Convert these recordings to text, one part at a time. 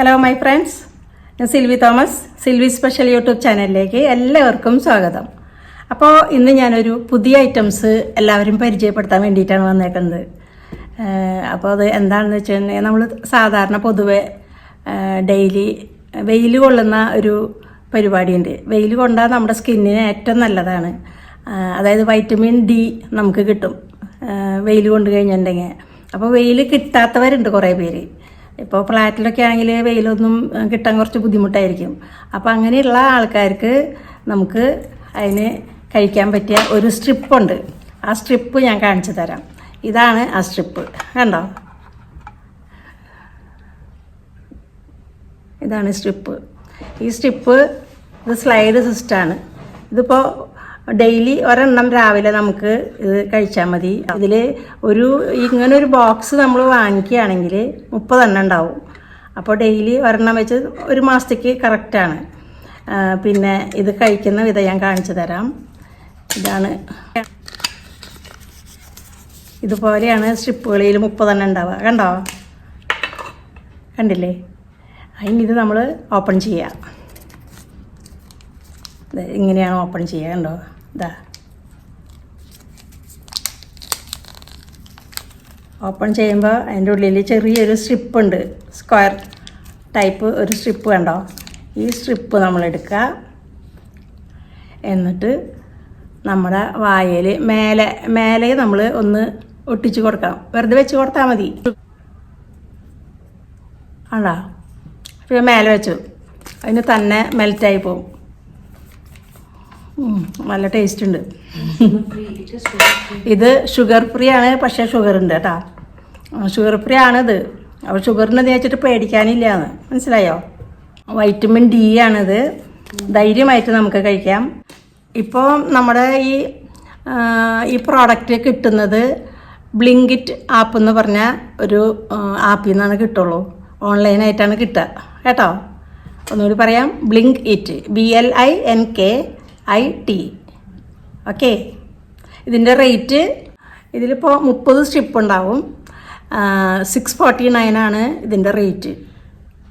Hello my friends ഞാൻ Silvy Thomas Silvy special YouTube ചാനലിലേക്ക് എല്ലാവർക്കും സ്വാഗതം. അപ്പോൾ ഇന്ന് ഞാനൊരു പുതിയ ഐറ്റംസ് എല്ലാവരും പരിചയപ്പെടുത്താൻ വേണ്ടിയിട്ടാണ് വന്നേക്കുന്നത്. അപ്പോൾ അത് എന്താണെന്ന് വെച്ച് കഴിഞ്ഞാൽ നമ്മൾ സാധാരണ പൊതുവെ ഡെയിലി വെയിൽ കൊള്ളുന്ന ഒരു പരിപാടിയുണ്ട്. വെയിൽ കൊണ്ടാൽ നമ്മുടെ സ്കിന്നിന് ഏറ്റവും നല്ലതാണ്. അതായത് വൈറ്റമിൻ ഡി നമുക്ക് കിട്ടും. വെയിൽ കൊണ്ട് കഴിഞ്ഞിട്ടുണ്ടെങ്കിൽ. അപ്പോൾ വെയിൽ കിട്ടാത്തവരുണ്ട് കുറേ പേര്. ഇപ്പോൾ ഫ്ലാറ്റിലൊക്കെ ആണെങ്കിൽ വെയിലൊന്നും കിട്ടാൻ കുറച്ച് ബുദ്ധിമുട്ടായിരിക്കും. അപ്പോൾ അങ്ങനെയുള്ള ആൾക്കാർക്ക് നമുക്ക് അതിന് കഴിക്കാൻ പറ്റിയ ഒരു സ്ട്രിപ്പുണ്ട്. ആ സ്ട്രിപ്പ് ഞാൻ കാണിച്ചു തരാം. ഇതാണ് ആ സ്ട്രിപ്പ്. കണ്ടോ? ഇതാണ് സ്ട്രിപ്പ്. ഈ സ്ട്രിപ്പ് ഇത് സ്ലൈഡ് സിസ്റ്റാണ്. ഇതിപ്പോൾ ഡെയിലി ഒരെണ്ണം രാവിലെ നമുക്ക് ഇത് കഴിച്ചാൽ മതി. അതിൽ ഒരു ഇങ്ങനെ ഒരു ബോക്സ് നമ്മൾ വാങ്ങിക്കുകയാണെങ്കിൽ മുപ്പതെണ്ണം ഉണ്ടാവും. അപ്പോൾ ഡെയിലി ഒരെണ്ണം വെച്ച് ഒരു മാസത്തേക്ക് കറക്റ്റാണ് പിന്നെ ഇത് കഴിക്കുന്ന വിധം ഞാൻ കാണിച്ചു തരാം. ഇതാണ്. ഇതുപോലെയാണ് സ്ട്രിപ്പുകളിൽ മുപ്പതെണ്ണം ഉണ്ടാവുക. കണ്ടോ? കണ്ടില്ലേ? അതിന് ഇത് നമ്മൾ ഓപ്പൺ ചെയ്യാം. ഇങ്ങനെയാണ് ഓപ്പൺ ചെയ്യുക കണ്ടോ? ഇതാ ഓപ്പൺ ചെയ്യുമ്പോൾ അതിന്റെ ഉള്ളിൽ ചെറിയൊരു സ്ട്രിപ്പ് ഉണ്ട്. സ്ക്വയർ ടൈപ്പ് ഒരു സ്ട്രിപ്പ് കണ്ടോ? ഈ സ്ട്രിപ്പ് നമ്മൾ എടുക്കുക. എന്നിട്ട് നമ്മുടെ വായയിൽ മേലെ മേലെ നമ്മൾ ഒന്ന് ഒട്ടിച്ച് കൊടുക്കണം. വെറുതെ വെച്ച് കൊടുത്താൽ മതി. ആണോ പിന്നെ മേലെ വെച്ചു. അതിന് തന്നെ മെൽറ്റായി പോകും നല്ല ടേസ്റ്റ് ഉണ്ട്. ഇത് ഷുഗർ ഫ്രീ ആണ് പക്ഷേ ഷുഗർ ഉണ്ട് കേട്ടോ ഷുഗർ ഫ്രീ ആണിത് അപ്പോൾ ഷുഗറിന് വെച്ചിട്ട് പേടിക്കാനില്ലാന്ന് മനസ്സിലായോ? വൈറ്റമിൻ ഡി ആണിത്. ധൈര്യമായിട്ട് നമുക്ക് കഴിക്കാം. ഇപ്പോൾ നമ്മുടെ ഈ ഈ പ്രോഡക്റ്റ് കിട്ടുന്നത് ബ്ലിങ്കിറ്റ് ആപ്പ് എന്ന് പറഞ്ഞ ഒരു ആപ്പിൽ നിന്നാണ് കിട്ടുള്ളൂ. ഓൺലൈനായിട്ടാണ് കിട്ടുക. കേട്ടോ? ഒന്നുകൂടി പറയാം. Blinkit B L I N K I T okay ഇതിന്റെ റേറ്റ് ഇതിലിപ്പോൾ മുപ്പത് സ്ട്രിപ്പ് ഉണ്ടാവും. സിക്സ് ഫോർട്ടി നയൻ ആണ് ഇതിന്റെ റേറ്റ്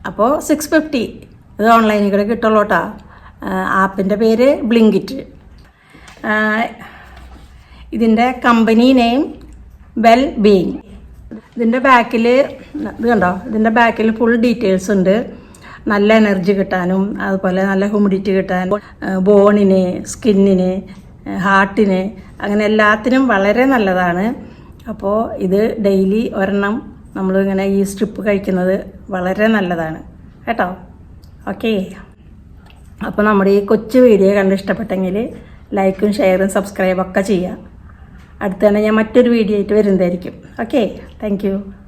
അപ്പോൾ സിക്സ് ഫിഫ്റ്റി ഇത് ഓൺലൈനിൽ കൂടെ കിട്ടുള്ളൂ കേട്ടോ ആപ്പിന്റെ പേര് ബ്ലിങ്കിറ്റ് ഇതിന്റെ കമ്പനി നെയിം വെൽ ബീങ് ഇതിന്റെ ബാക്കിൽ ഇത് കണ്ടോ? ഇതിന്റെ ബാക്കിൽ ഫുൾ ഡീറ്റെയിൽസ് ഉണ്ട്. നല്ല എനർജി കിട്ടാനും അതുപോലെ നല്ല ഹ്യൂമിഡിറ്റി കിട്ടാനും ബോണിന് സ്കിന്നിന് ഹാർട്ടിന് അങ്ങനെ എല്ലാത്തിനും വളരെ നല്ലതാണ്. അപ്പോൾ ഇത് ഡെയിലി ഒരെണ്ണം നമ്മളിങ്ങനെ ഈ സ്ട്രിപ്പ് കഴിക്കുന്നത് വളരെ നല്ലതാണ്. കേട്ടോ? ഓക്കേ അപ്പോൾ നമ്മുടെ ഈ കൊച്ചു വീഡിയോ കണ്ട് ഇഷ്ടപ്പെട്ടെങ്കിൽ ലൈക്കും ഷെയറും സബ്സ്ക്രൈബൊക്കെ ചെയ്യുക. അടുത്ത തന്നെ ഞാൻ മറ്റൊരു വീഡിയോ ആയിട്ട് വരുന്നതായിരിക്കും. Okay thank